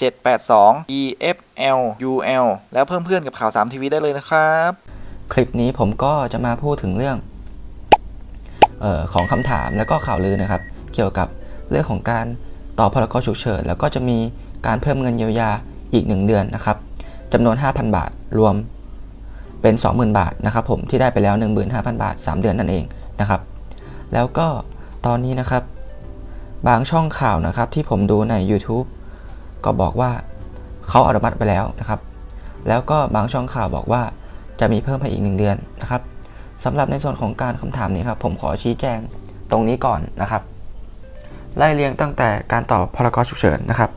782 EFLUL แล้วเพิ่มเพื่อนกับข่าว3ทีวีได้เลยนะครับ คลิปนี้ผมก็จะมาพูดถึงเรื่องออของคำถามแล้วก็ข่าวลือนะครับ เกี่ยวกับเรื่องของการต่อพรกฉุกเฉินแล้วก็จะมีการเพิ่มเงินเยียวยาอีก 1 เดือนนะครับจำนวน 5,000 บาทรวมเป็น 20,000 บาทนะครับผมที่ได้ไปแล้ว 15,000 บาท 3 เดือนนั่นเองนะครับ แล้วก็ตอนนี้นะครับ บางช่องข่าวนะครับที่ผมดูใน YouTube ก็บอกว่าเขาอนุมัติไปแล้วนะครับ แล้วก็บางช่องข่าวบอกว่าจะมีเพิ่มให้อีก 1 เดือนนะครับสำหรับในส่วนของการคำถามนี้ครับผมขอชี้แจงตรงนี้ก่อนนะครับ ไล่เรียงตั้งแต่การตอบพรกฉุกเฉินนะครับ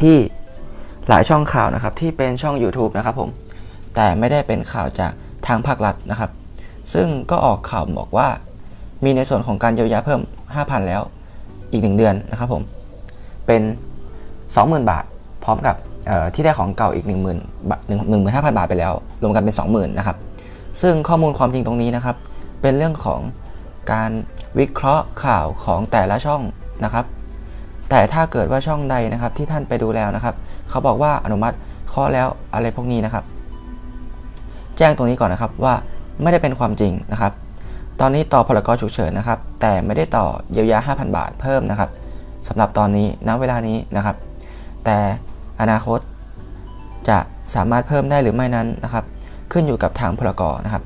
ที่หลายช่องข่าวนะครับที่เป็นช่อง YouTube นะครับผมแต่ไม่ได้เป็นข่าวจากทางภาครัฐนะครับ ซึ่งก็ออกข่าวบอกว่า มีในส่วนของการเยียวยาเพิ่ม 5,000 แล้วอีก 1 เดือนนะครับผมเป็น 20,000 บาท พร้อมกับที่ได้ของเก่าอีก 10,000บาท15,000 บาทไปแล้ว รวมกันเป็น 20,000นะครับซึ่งข้อมูลความจริงตรงนี้นะครับ เป็นเรื่องของการวิเคราะห์ข่าวของแต่ละช่องนะครับ แต่ถ้าเกิดว่าช่องใดนะครับที่ท่านไปดูแล้วนะครับ เขาบอกว่าอนุมัติข้อแล้วอะไรพวกนี้นะครับ แจ้งตรงนี้ก่อนนะครับว่าไม่ได้เป็นความจริงนะครับ ตอนนี้ต่อพรกฉุกเฉินนะครับ แต่ไม่ได้ต่อเยียวยา 5,000 บาทเพิ่มนะครับสำหรับตอนนี้ณเวลานี้นะครับ แต่อนาคตจะสามารถเพิ่มได้หรือไม่นั้นนะครับ ขึ้นอยู่กับทางพรกนะครับ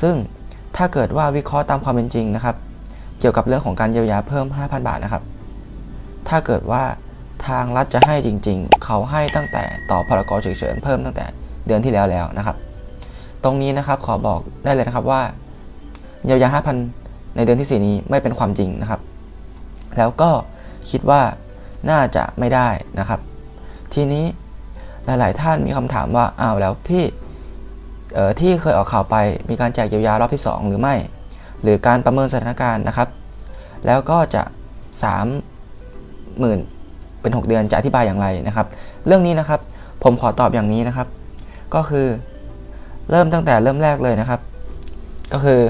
ซึ่งถ้าเกิดว่าวิเคราะห์ตามความเป็นจริงนะครับ เกี่ยวกับเรื่องของการเยียวยาเพิ่ม 5,000 บาทนะครับ ถ้าเกิดว่าทางรัฐจะให้จริง ๆ เขาให้ตั้งแต่ต่อพรกฉุกเฉินเพิ่มตั้งแต่เดือนที่แล้วแล้วนะครับ ตรงนี้นะครับขอบอกได้เลยนะครับว่าเยียวยา 5,000 ในเดือนที่ 4 นี้ไม่เป็นความจริงนะครับ แล้วก็คิดว่า น่าจะไม่ได้นะครับ ทีนี้หลาย ๆ ท่านมีคำถามว่าอ้าวแล้วพี่เอ่อที่เคยออกข่าวไปมีการแจกเยียวยารอบที่ 2 หรือไม่ หรือการประเมินสถานการณ์นะครับ แล้วก็จะ3หมื่นเป็น 6 เดือนจะอธิบายอย่างไรนะครับ เรื่องนี้นะครับผมขอตอบอย่างนี้นะครับ ก็คือเริ่มตั้งแต่เริ่มแรกเลยนะครับ ก็คือ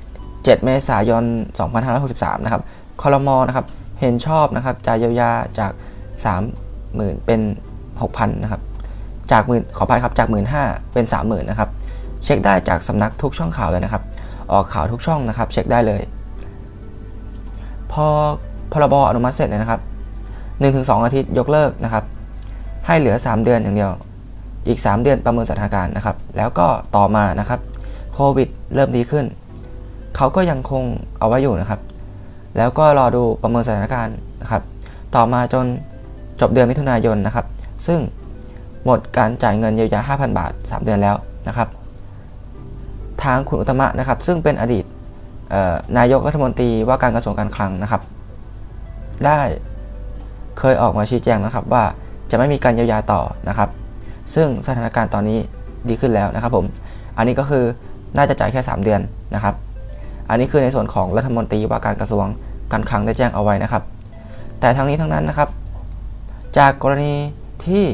7 เมษายน 2563 นะครับคอรมอนะครับ เห็นชอบนะครับจ่ายเยียวยาจาก 30,000 เป็น 6,000นะครับจากหมื่นขออภัยครับจากหมื่นห้าเป็น 30,000นะครับเช็คได้จากสำนักทุกช่องข่าวเลยนะครับ ออกข่าวทุกช่องนะครับ เช็คได้เลย พอพรบอนุมัติเสร็จเนี่ยนะครับ1-2 อาทิตย์ยกเลิกนะครับ ให้เหลือ 3 เดือนอย่างเดียว อีก 3 เดือนประเมินสถานการณ์นะครับ แล้วก็ต่อมานะครับโควิดเริ่มดีขึ้น เขาก็ยังคงเอาไว้อยู่นะครับ แล้วก็รอดูประเมินสถานการณ์นะครับ ต่อมาจนจบเดือนมิถุนายนนะครับ ซึ่งหมดการจ่ายเงินเยียวยา 5,000 บาท 3 เดือนแล้วนะครับ ทางคุณอุตมะนะครับ ซึ่งเป็นอดีตนายกรัฐมนตรีว่าการกระทรวงการคลังนะครับ ได้เคยออกมาชี้แจงนะครับว่าจะไม่มีการเยียวยาต่อนะครับ ซึ่งสถานการณ์ตอนนี้ดีขึ้นแล้วนะครับผม อันนี้ก็คือน่าจะจ่ายแค่ 3 เดือนนะครับ อันนี้คือในส่วนของรัฐมนตรีว่าการกระทรวงการคลังได้แจ้งเอาไว้นะครับ แต่ทั้งนี้ทั้งนั้นนะครับ จากกรณีที่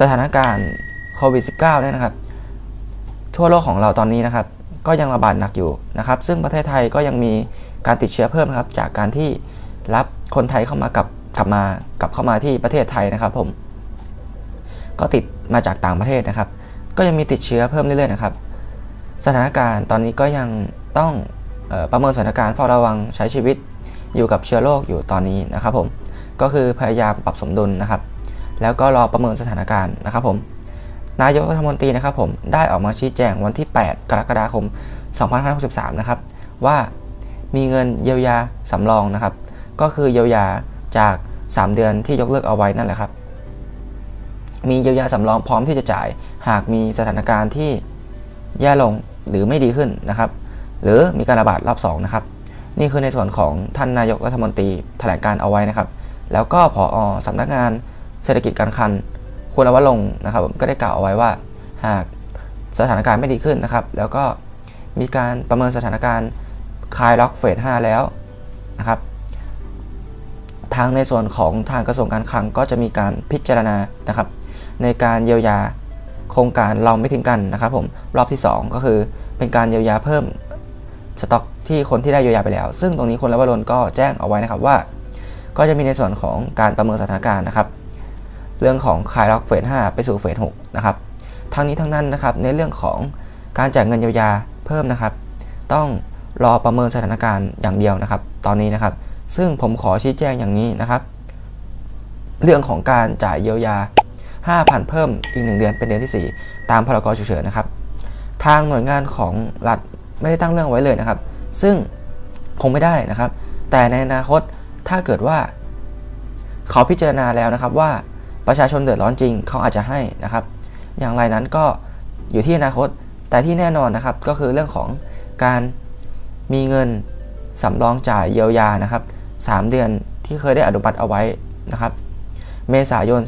สถานการณ์โควิด -19 เนี่ยนะครับ ทั่วโลกของเราตอนนี้นะครับ ก็ยังระบาดหนักอยู่นะครับ ซึ่งประเทศไทยก็ยังมีการติดเชื้อเพิ่มครับ จากการที่รับคนไทยเข้ามากับกลับมากลับเข้ามาที่ประเทศไทยนะครับ ผม ก็ติดมาจากต่างประเทศนะครับ ก็ยังมีติดเชื้อเพิ่มเรื่อยๆนะครับ สถานการณ์ตอนนี้ก็ยัง ต้องออประเมินสถานการณ์เฝ้าระวังใช้ชีวิตอยู่กับเชื้อโรคอยู่ตอนนี้นะครับผมก็คือพยายามปรับสมดุลนะครับ แล้วก็รอประเมินสถานการณ์นะครับผมนายกรัฐมนตรีนะครับผมได้ออกมาชี้แจงวันที่ 8 กรกฎาคม 2563 นะครับ ว่ามีเงินเยียวยาสำรองนะครับ ก็คือเยียวยาจาก 3 เดือนที่ยกเลิกเอาไว้นั่นแหละครับ มีเยียวยาสำรองพร้อมที่จะจ่ายหากมีสถานการณ์ที่แย่ลงหรือไม่ดีขึ้นนะครับ หรือมีการระบาดรอบ2นะครับนี่คือในส่วนของท่านนายกรัฐมนตรีแถลงการเอาไว้นะครับ แล้วก็ผออสำนักงานเศรษฐกิจการคลังคุณอวลงนะครับก็ได้กล่าวเอาไว้ว่า หากสถานการณ์ไม่ดีขึ้นนะครับ แล้วก็มีการประเมินสถานการณ์คลายล็อกเฟส5แล้วนะครับ ทางในส่วนของทางกระทรวงการคลังก็จะมีการพิจารณานะครับ ในการเยียวยาโครงการเราไม่ทิ้งกันนะครับผมรอบที่ 2 ก็คือเป็นการเยียวยาเพิ่ม สต็อกที่คนที่ได้เยียวยาไปแล้ว ซึ่งตรงนี้คุณละวรนก็แจ้งเอาไว้นะครับว่า ก็จะมีในส่วนของการประเมินสถานการณ์นะครับ เรื่องของคลายล็อกเฟส5ไปสู่เฟส6นะครับทั้งนี้ทั้งนั้นนะครับในเรื่องของการจ่ายเงินเยียวยาเพิ่มนะครับ ต้องรอประเมินสถานการณ์อย่างเดียวนะครับ ตอนนี้นะครับ ซึ่งผมขอชี้แจงอย่างนี้นะครับ เรื่องของการจ่ายเยียวยา 5,000 เพิ่มอีก 1 เดือนเป็นเดือนที่ 4 ตามพรกฉุกเฉินนะครับ ทางหน่วยงานของรัฐ ไม่ได้ตั้งเรื่องไว้เลยนะครับ ซึ่งคงไม่ได้นะครับ แต่ในอนาคตถ้าเกิดว่า เขาพิจารณาแล้วนะครับว่าประชาชนเดือดร้อนจริงเขาอาจจะให้นะครับ อย่างไรนั้นก็อยู่ที่อนาคต แต่ที่แน่นอนนะครับก็คือเรื่องของการมีเงินสำรองจ่ายเยียวยานะครับ 3 เดือนที่เคยได้อนุมัติเอาไว้นะครับ เมษายน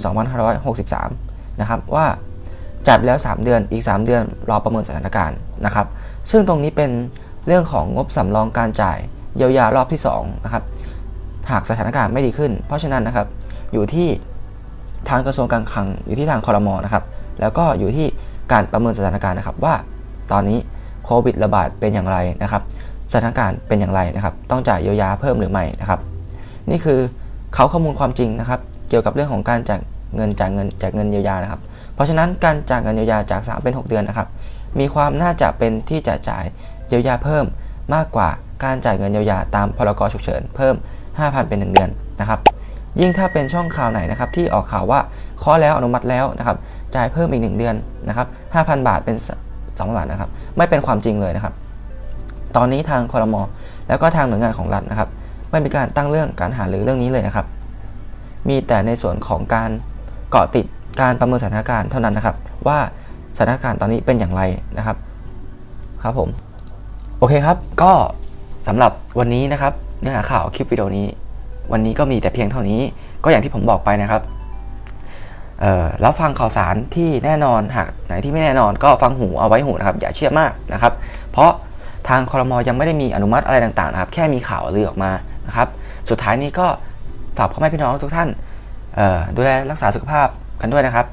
2563 นะครับว่า จ่ายไปแล้ว 3 เดือนอีก 3 เดือนรอประเมินสถานการณ์นะครับ ซึ่งตรงนี้เป็นเรื่องของงบสำรองการจ่ายเยียวยารอบที่2นะครับหากสถานการณ์ไม่ดีขึ้น เพราะฉะนั้นนะครับอยู่ที่ทางกระทรวงการคลังอยู่ที่ทางคอรมอนะครับ แล้วก็อยู่ที่การประเมินสถานการณ์นะครับว่าตอนนี้โควิดระบาดเป็นอย่างไรนะครับ สถานการณ์เป็นอย่างไรนะครับ ต้องจ่ายเยียวยาเพิ่มหรือไม่นะครับ นี่คือเขาข้อมูลความจริงนะครับ เกี่ยวกับเรื่องของการจ่ายเงินจ่ายเงินจ่ายเงินเยียวยานะครับ เพราะฉะนั้นการจ่ายเงินเยียวยาจาก 3 เป็น 6 เดือนนะครับมีความน่าจะเป็นที่จะจ่ายเยียวยาเพิ่มมากกว่าการจ่ายเงินเยียวยาตามพรกฉุกเฉินเพิ่ม 5,000 เป็น 1 เดือนนะครับยิ่งถ้าเป็นช่องข่าวไหนนะครับที่ออกข่าวว่าข้อแล้วอนุมัติแล้วนะครับจ่ายเพิ่มอีก 1 เดือนนะครับ5,000 บาทเป็น2บาทนะครับไม่เป็นความจริงเลยนะครับ ตอนนี้ทางคอรมอแล้วก็ทางหน่วยงานของรัฐนะครับ ไม่มีการตั้งเรื่องการหารือเรื่องนี้เลยนะครับ มีแต่ในส่วนของการเกาะติด การประเมินสถานการณ์เท่านั้นนะครับ ว่าสถานการณ์ตอนนี้เป็นอย่างไรนะครับครับผมโอเคครับ ก็สำหรับวันนี้นะครับ เนื้อหาข่าวคลิปวิดีโอนี้ วันนี้ก็มีแต่เพียงเท่านี้ก็อย่างที่ผมบอกไปนะครับเอ่อแล้วฟังข่าวสารที่แน่นอนหากไหนที่ไม่แน่นอนก็ฟังหูเอาไว้หูนะครับอย่าเชื่อมากนะครับ เพราะทางคอรมอยังไม่ได้มีอนุมัติอะไรต่างๆนะครับ แค่มีข่าวลือออกมานะครับ สุดท้ายนี้ก็ฝากพ่อแม่พี่น้องทุกท่านดูแลรักษาสุขภาพ กันด้วยนะครับ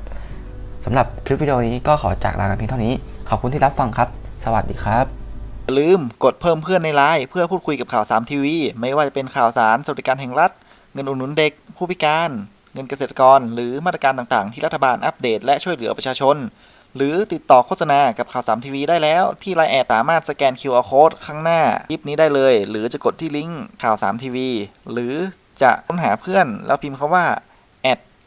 สำหรับคลิปวิดีโอนี้ก็ขอจากลากันเพียงเท่านี้ ขอบคุณที่รับฟังครับ สวัสดีครับ อย่าลืมกดเพิ่มเพื่อนในไลน์เพื่อพูดคุยกับข่าว3ทีวีไม่ว่าจะเป็นข่าวสารสวัสดิการแห่งรัฐ เงินอุดหนุนเด็ก ผู้พิการ เงินเกษตรกร หรือมาตรการต่างๆ ที่รัฐบาลอัปเดต และช่วยเหลือประชาชน หรือติดต่อโฆษณากับข่าว3ทีวีได้แล้ว ที่ไลน์แอดสามารถสแกน QR Code ข้างหน้าคลิปนี้ได้เลย หรือจะกดที่ลิงก์ข่าว3ทีวีหรือจะค้นหาเพื่อนแล้วพิมพ์คาว่า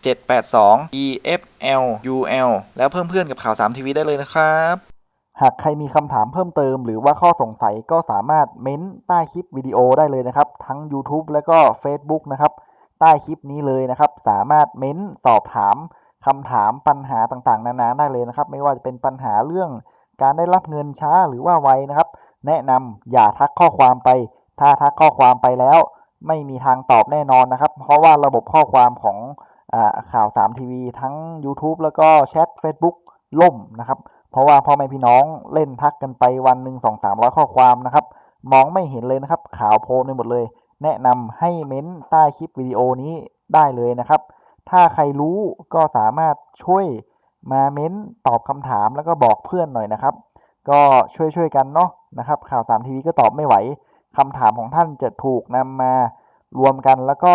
782 EFLUL แล้วเพิ่มเพื่อนกับข่าว3ทีวีได้เลยนะครับ หากใครมีคำถามเพิ่มเติม หรือว่าข้อสงสัยก็สามารถเม้นใต้คลิปวิดีโอได้เลยนะครับ ทั้ง YouTube และก็ Facebook นะครับ ใต้คลิปนี้เลยนะครับ สามารถเม้นสอบถามคำถามปัญหาต่างๆ นานาได้เลยนะครับ ไม่ว่าจะเป็นปัญหาเรื่องการได้รับเงินช้าหรือว่าไวนะครับ แนะนำอย่าทักข้อความไป ถ้าทักข้อความไปแล้ว ไม่มีทางตอบแน่นอนนะครับ เพราะว่าระบบข้อความของ ข่าว 3 ทีวีทั้ง YouTube แล้วก็แชท Facebook ล่มนะครับ เพราะว่าพ่อแม่พี่น้องเล่นทักกันไปวันหนึ่งสองสามร้อยข้อความนะครับ มองไม่เห็นเลยนะครับ ข่าวโพลนหมดเลย แนะนำให้เม้นใต้คลิปวิดีโอนี้ได้เลยนะครับ ถ้าใครรู้ก็สามารถช่วยมาเม้นตอบคำถามแล้วก็บอกเพื่อนหน่อยนะครับ ก็ช่วยช่วยๆกันเนาะนะครับ ข่าวสามทีวีก็ตอบไม่ไหวคำถามของท่านจะถูกนำมารวมกันแล้วก็